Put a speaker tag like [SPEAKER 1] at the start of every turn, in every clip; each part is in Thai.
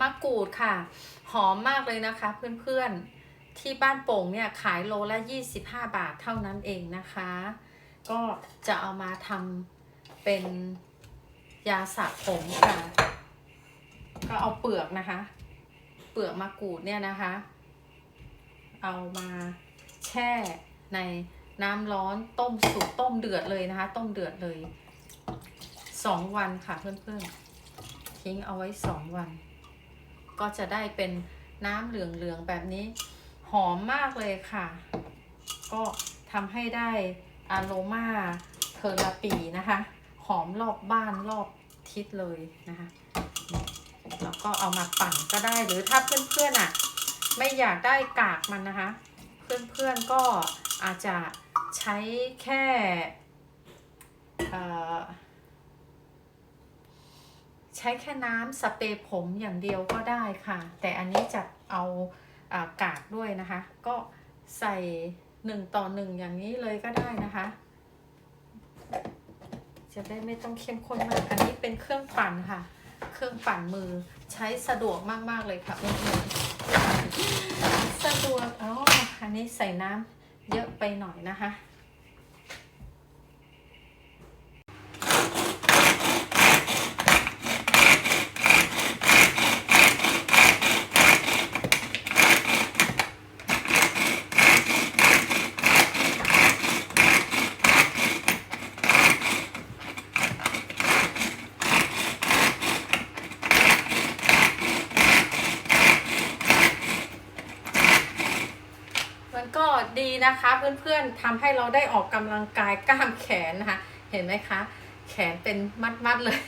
[SPEAKER 1] มะกรูดค่ะ หอมมากเลยนะคะเพื่อนๆ ที่บ้านโป่งเนี่ยขายโลละ 25 บาทเท่านั้นเองนะคะ ก็จะเอามาทำเป็นยาสระผมค่ะ ก็เอาเปลือกนะคะ เปลือกมะกรูดเนี่ยนะคะ เอามาแช่ในน้ำร้อนต้มสุกต้มเดือดเลยนะคะ ต้มเดือดเลยสองวันค่ะเพื่อนๆทิ้งเอาไว้สองวัน ก็จะได้เป็นน้ำเหลืองๆแบบนี้ หอมมากเลยค่ะ ก็ทำให้ได้อโรมาเทอราปีนะคะ หอมรอบบ้านรอบทิศเลยนะคะแล้วก็เอามาปั่นก็ได้หรือถ้าเพื่อนๆอะ ไม่อยากได้กากมันนะคะ เพื่อนๆก็อาจจะใช้แค่ ใช้แค่น้ำสเปรย์ผมอย่างเดียวก็ได้ค่ะ แต่อันนี้จะเอาอากากด้วยนะคะ ก็ใส่หนึ่งต่อหนึ่งอย่างนี้เลยก็ได้นะคะ จะได้ไม่ต้องเข้มข้นมาก อันนี้เป็นเครื่องปั่นค่ะ เครื่องปั่นมือใช้สะดวกมากๆเลยค่ะเพื่อนๆสะดวกอ๋ออันนี้ใส่น้ำเยอะไปหน่อยนะคะ มันก็ ดีนะคะ เพื่อนๆทำให้เราได้ออกกำลังกายกล้ามแขนนะคะ เห็นไหมคะ แขนเป็นมัดๆเลย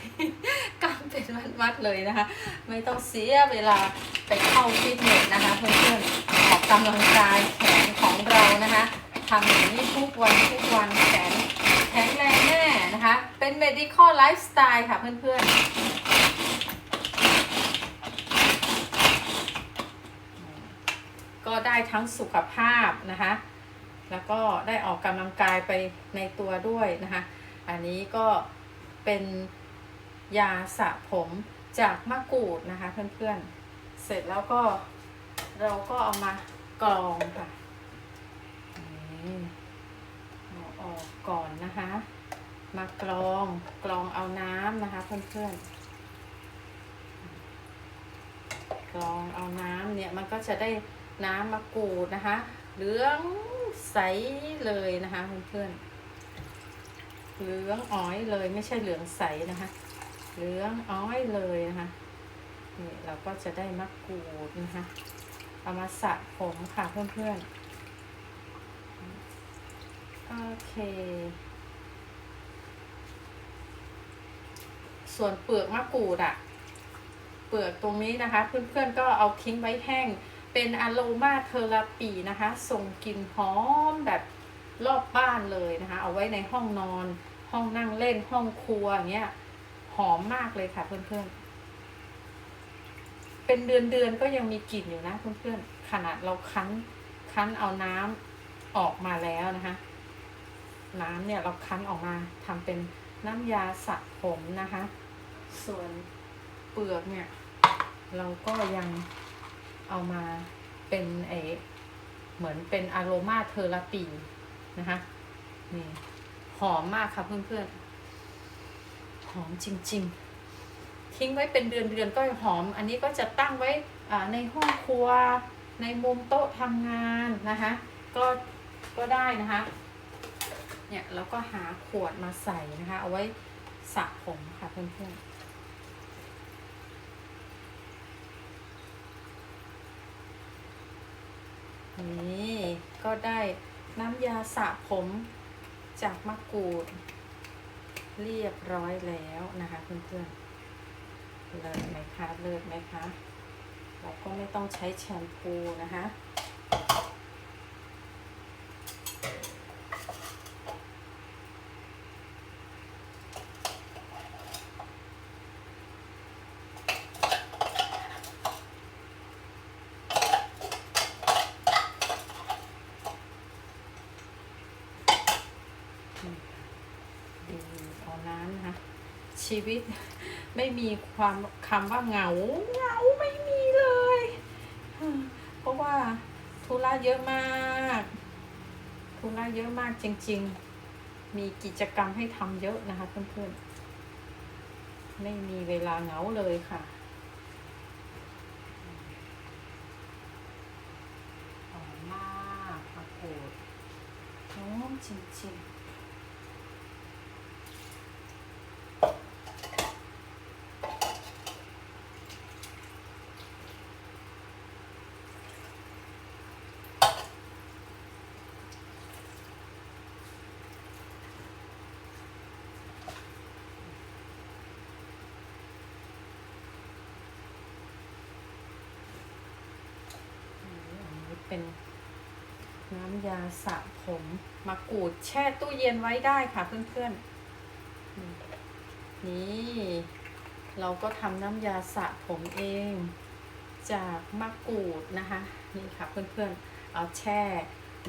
[SPEAKER 1] กล้ามเป็นมัดๆเลยนะคะ ไม่ต้องเสียเวลาไปเข้าฟิตเนสนะคะ เพื่อนๆออกกำลังกายแขนของเรานะคะทำอย่างนี้ทุกวันทุกวันแขนแข็งแรงแน่นะคะ เป็น medical lifestyle ค่ะเพื่อนๆ ได้ทั้งสุขภาพนะคะ แล้วก็ได้ออกกำลังกายไปในตัวด้วยนะคะ อันนี้ก็เป็นยาสระผมจากมะกรูดนะคะเพื่อนๆ เสร็จแล้วก็เราก็เอามากรองค่ะเอาออกก่อนนะคะ มากรองกรองเอาน้ำนะคะเพื่อนๆกรองเอาน้ำเนี่ยมันก็จะได้ น้ำมะกรูดนะคะ เหลืองใสเลยนะคะเพื่อนๆเหลืองอ้อยเลยไม่ใช่เหลืองใสนะคะ เหลืองอ้อยเลยนะคะนี่เราก็จะได้มะกรูดนะคะ เอามาสระผมค่ะเพื่อนๆ โอเค ส่วนเปลือกมะกรูดอะเปลือกตรงนี้นะคะ เพื่อนๆก็เอาทิ้งไว้แห้ง เป็นอะโรมาเทอราปีนะคะส่งกลิ่นหอมแบบรอบบ้านเลยนะคะ เอาไว้ในห้องนอน ห้องนั่งเล่นห้องครัวอย่างเงี้ยหอมมากเลยค่ะเพื่อนๆ เป็นเดือนๆก็ยังมีกลิ่นอยู่นะเพื่อนๆ ขนาดเราคั้นคั้นเอาน้ำออกมาแล้วนะคะ น้ำเนี่ยเราคั้นออกมาทำเป็นน้ำยาสระผมนะคะ ส่วนเปลือกเนี่ย เราก็ยัง เอามาเป็นเอเหมือนเป็นอโรมาเทอราปีนะคะนี่หอมมากค่ะเพื่อนๆ หอมจริง ๆ ทิ้งไว้เป็นเดือนๆก็หอม อันนี้ก็จะตั้งไว้ในห้องครัว ในมุมโต๊ะทำงานนะคะ ก็ก็ได้นะคะ เนี่ยแล้วก็หาขวดมาใส่นะคะ เอาไว้สระผมค่ะเพื่อนๆ นี่ก็ได้น้ำยาสระผมจากมะกรูด เรียบร้อยแล้วนะคะเพื่อนๆเลิศไหมคะเลิศไหมคะ เราก็ไม่ต้องใช้แชมพูนะคะ ดีตอนนั้นนะชีวิตไม่มีความคำว่าเหงาเหงาไม่มีเลย เพราะว่าธุระเยอะมากธุระเยอะมากจริง ๆ มีกิจกรรมให้ทำเยอะนะคะเพื่อนๆ ไม่มีเวลาเหงาเลยค่ะหอมมากผักโขดหมจริงๆ เป็นน้ำยาสระผมมะกรูดแช่ตู้เย็นไว้ได้ค่ะเพื่อนๆนี่นี่เราก็ทำน้ำยาสระผมเองจากมะกรูดนะคะนี่ค่ะเพื่อนๆ เอาแช่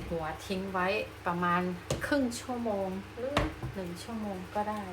[SPEAKER 1] หัวทิ้งไว้ประมาณครึ่งชั่วโมงหรือหนึ่งชั่วโมงก็ได้